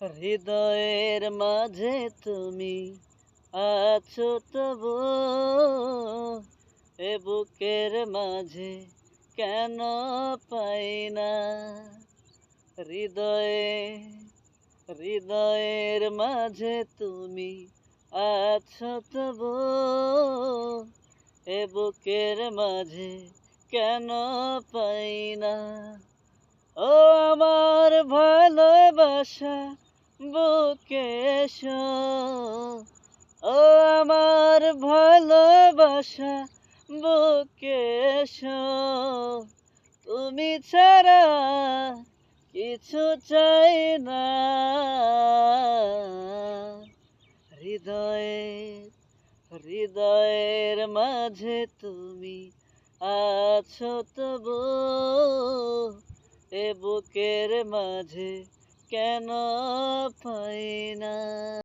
হৃদয়ের মাঝে তুমি আছো তবু এ বুকের মাঝে কেন পাই না? হৃদয়ে, হৃদয়ের মাঝে তুমি আছো তবু এ বুকের মাঝে কেন পাই না? ও আমার ভালোবাসা বুকে ও আমার ভালোবাসা, বুকে তুমি ছাড়া কিছু চাই না। হৃদয়ের হৃদয়ের মাঝে তুমি আছো তবু, এ বুকের মাঝে কেন পাই না?